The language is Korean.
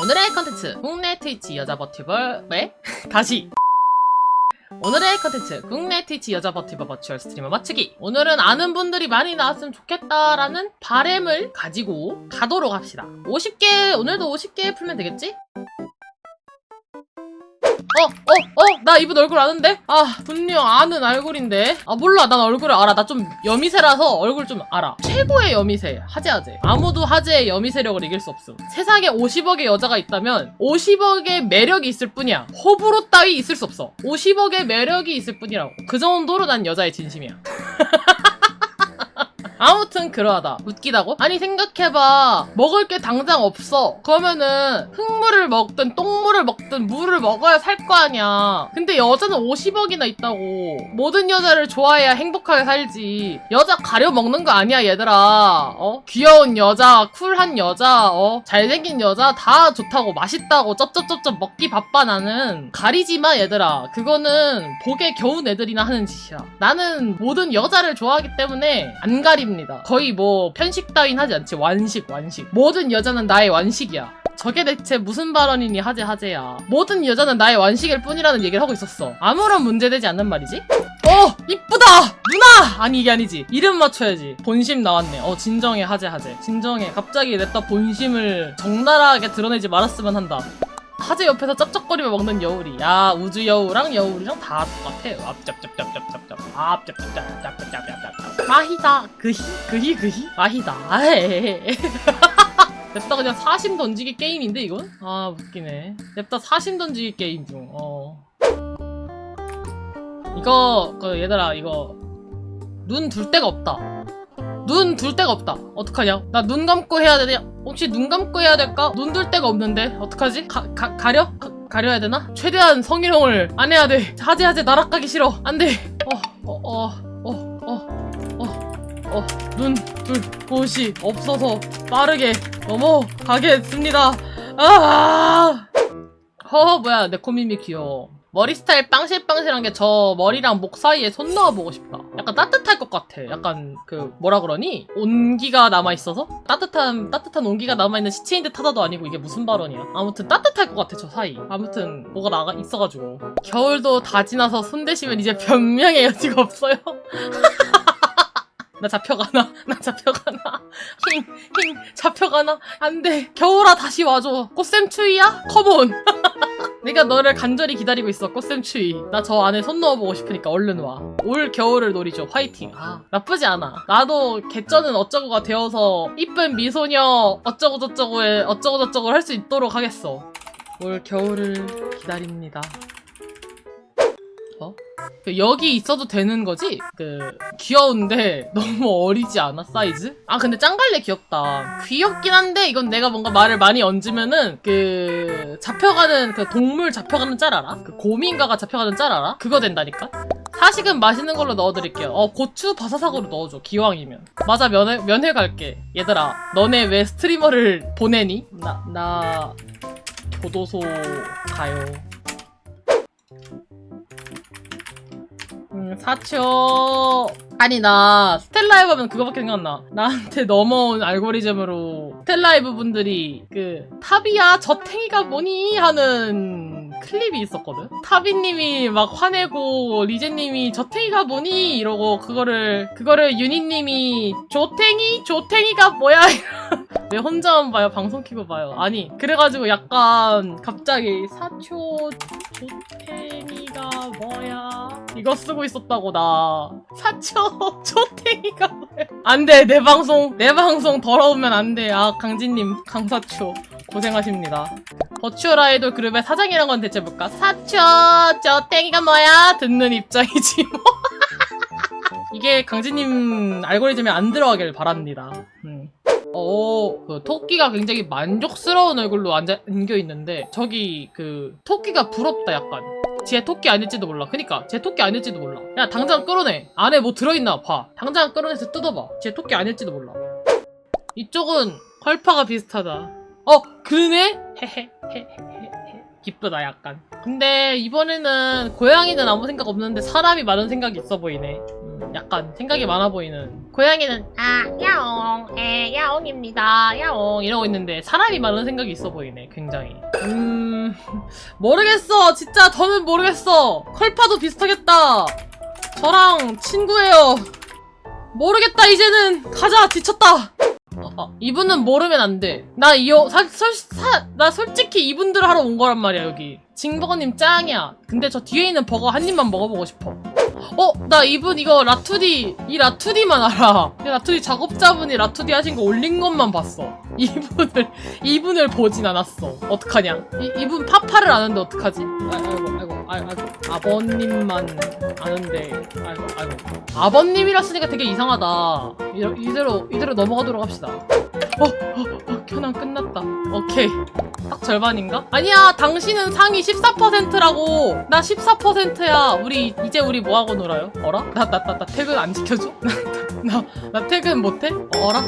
오늘의 컨텐츠 국내 트위치 여자 버튜버 왜? 다시 오늘의 컨텐츠 국내 트위치 여자 버튜버 버추얼 스트리머 맞추기 오늘은 아는 분들이 많이 나왔으면 좋겠다라는 바램을 가지고 가도록 합시다 50개 오늘도 50개 풀면 되겠지? 어, 어, 어, 나 이분 얼굴 아는데? 아, 분명 아는 얼굴인데? 아, 몰라. 난 얼굴을 알아. 나 좀 여미새라서 얼굴 좀 알아. 최고의 여미새. 하재하재. 아무도 하재의 여미새력을 이길 수 없음. 세상에 50억의 여자가 있다면 50억의 매력이 있을 뿐이야. 호불호 따위 있을 수 없어. 50억의 매력이 있을 뿐이라고. 그 정도로 난 여자의 진심이야. 아무튼 그러하다. 웃기다고? 아니 생각해봐. 먹을 게 당장 없어. 그러면은 흙물을 먹든 똥물을 먹든 물을 먹어야 살 거 아니야. 근데 여자는 50억이나 있다고. 모든 여자를 좋아해야 행복하게 살지. 여자 가려 먹는 거 아니야 얘들아. 어? 귀여운 여자, 쿨한 여자, 어? 잘생긴 여자 다 좋다고 맛있다고 쩝쩝쩝쩝 먹기 바빠 나는. 가리지 마 얘들아. 그거는 복에 겨운 애들이나 하는 짓이야. 나는 모든 여자를 좋아하기 때문에 안 가 완식입니다. 거의 뭐 편식 따윈 하지 않지 완식 완식. 모든 여자는 나의 완식이야. 저게 대체 무슨 발언이니 하재 하재야. 모든 여자는 나의 완식일 뿐이라는 얘기를 하고 있었어. 아무런 문제되지 않는 말이지? 어! 이쁘다! 누나! 아니 이게 아니지. 이름 맞춰야지. 본심 나왔네. 어 진정해 하재 하재. 진정해. 갑자기 냅다 본심을 적나라하게 드러내지 말았으면 한다. 하재 옆에서 짭짭거리며 먹는 여우리. 야 우주 여우랑 여우리랑 다 똑같아요. 앞짭짭짭짭짭짭 앞짭짭짭짭짭짭짭 마히다. 그히 그히 그히 마히다. 아헤헤헤. 냅다 그냥 사심 던지기 게임인데 이건? 아 웃기네 냅다 사심 던지기 게임 중 어. 이거 그 얘들아 이거 눈 둘 데가 없다 눈 둘 데가 없다 어떡하냐 나 눈 감고 해야 되냐 혹시 눈 감고 해야 될까? 눈 둘 데가 없는데 어떡하지? 가, 가, 가려? 가, 가려야 되나? 최대한 성희롱을 안 해야 돼 하재 하재 나락가기 싫어 안돼 어 어 어 어어어 눈 둘 곳이 없어서 빠르게 넘어가겠습니다. 아! 허 뭐야 내 코미미 귀여워. 머리 스타일 빵실빵실한 게 저 머리랑 목 사이에 손 넣어보고 싶다. 약간 따뜻할 것 같아. 약간 그 뭐라 그러니? 온기가 남아 있어서 따뜻한 따뜻한 온기가 남아 있는 시체인 듯 하다도 아니고 이게 무슨 발언이야? 아무튼 따뜻할 것 같아 저 사이. 아무튼 뭐가 나가 있어가지고 겨울도 다 지나서 손 대시면 이제 변명의 여지가 없어요. 나 잡혀가나? 나 잡혀가나? 힝, 힝, 잡혀가나? 안 돼. 겨울아, 다시 와줘. 꽃샘 추위야? 컴온. 내가 너를 간절히 기다리고 있어, 꽃샘 추위. 나 저 안에 손 넣어보고 싶으니까 얼른 와. 올 겨울을 노리죠, 화이팅. 아, 나쁘지 않아. 나도 개쩌는 어쩌고가 되어서 이쁜 미소녀 어쩌고저쩌고에 어쩌고저쩌고 할 수 있도록 하겠어. 올 겨울을 기다립니다. 어? 그 여기 있어도 되는 거지? 그 귀여운데 너무 어리지 않아 사이즈? 아 근데 짱갈래 귀엽다. 귀엽긴 한데 이건 내가 뭔가 말을 많이 얹으면은 그 잡혀가는 그 동물 잡혀가는 짤 알아? 그 곰인가가 잡혀가는 짤 알아? 그거 된다니까? 사식은 맛있는 걸로 넣어드릴게요. 어 고추 바사삭으로 넣어줘 기왕이면. 맞아 면회 면회 갈게. 얘들아 너네 왜 스트리머를 보내니? 나나 교도소 가요. 음, 사초. 아니, 나 스텔라이브 하면 그거밖에 생각나. 나한테 넘어온 알고리즘으로 스텔라이브 분들이 그, 탑이야, 저탱이가 뭐니? 하는 클립이 있었거든? 타비님이 막 화내고, 리제님이 저탱이가 뭐니? 이러고, 그거를, 그거를 유니님이 조탱이? 조탱이가 뭐야? 왜 혼자만 봐요? 방송 키고 봐요. 아니, 그래가지고 약간 갑자기 사초 조탱이가 뭐야? 이거 쓰고 있었다고 나. 사초 조탱이가 뭐야? 안 돼, 내 방송, 내 방송 더러우면 안 돼. 아, 강진님, 강사초. 고생하십니다. 버추얼 아이돌 그룹의 사장이란 건 대체 뭘까? 사초 조탱이가 뭐야? 듣는 입장이지 뭐. 이게 강진님 알고리즘에 안 들어가길 바랍니다. 음. 어, 그 토끼가 굉장히 만족스러운 얼굴로 앉아, 안겨 있는데 저기 그 토끼가 부럽다 약간. 쟤 토끼 아닐지도 몰라. 그니까 쟤 토끼 아닐지도 몰라. 야 당장 끌어내. 안에 뭐 들어있나 봐. 당장 끌어내서 뜯어봐. 쟤 토끼 아닐지도 몰라. 이쪽은 컬파가 비슷하다. 어 그러네? 헤헤헤헤헤. 기쁘다 약간. 근데 이번에는 고양이는 아무 생각 없는데 사람이 많은 생각이 있어 보이네. 음. 좀 약간 생각이 많아 보이는 고양이는 아 야옹 에 야옹입니다 야옹 이러고 있는데 사람이 많은 생각이 있어 보이네 굉장히 음 모르겠어 진짜 저는 모르겠어 컬파도 비슷하겠다 저랑 친구예요 모르겠다 이제는 가자 지쳤다 어, 어, 이분은 모르면 안 돼. 나 이어 사, 설, 사, 나 솔직히 이분들 하러 온 거란 말이야 여기. 징버거님 짱이야. 근데 저 뒤에 있는 버거 한 입만 먹어보고 싶어. 어, 나 이분 이거 라투디 이 라투디만 알아. 이 라투디 작업자분이 라투디 하신 거 올린 것만 봤어. 이분을 이분을 보진 않았어. 어떡하냐? 이 이분 파파를 아는데 어떡하지? 아, 아이고 아이고 아이고, 아버님만 아는데 아이고 아이고 아버님이라 쓰니까 되게 이상하다. 이대로 이대로, 넘어가도록 합시다. 어, 어, 어, 켜난 끝났다. 오케이. 딱 절반인가? 아니야, 당신은 상위 14%라고. 나 14%야. 우리, 이제 우리 뭐하고 놀아요? 어라? 나, 나, 나, 나 퇴근 안 지켜줘? 나, 나 퇴근 못해? 어라?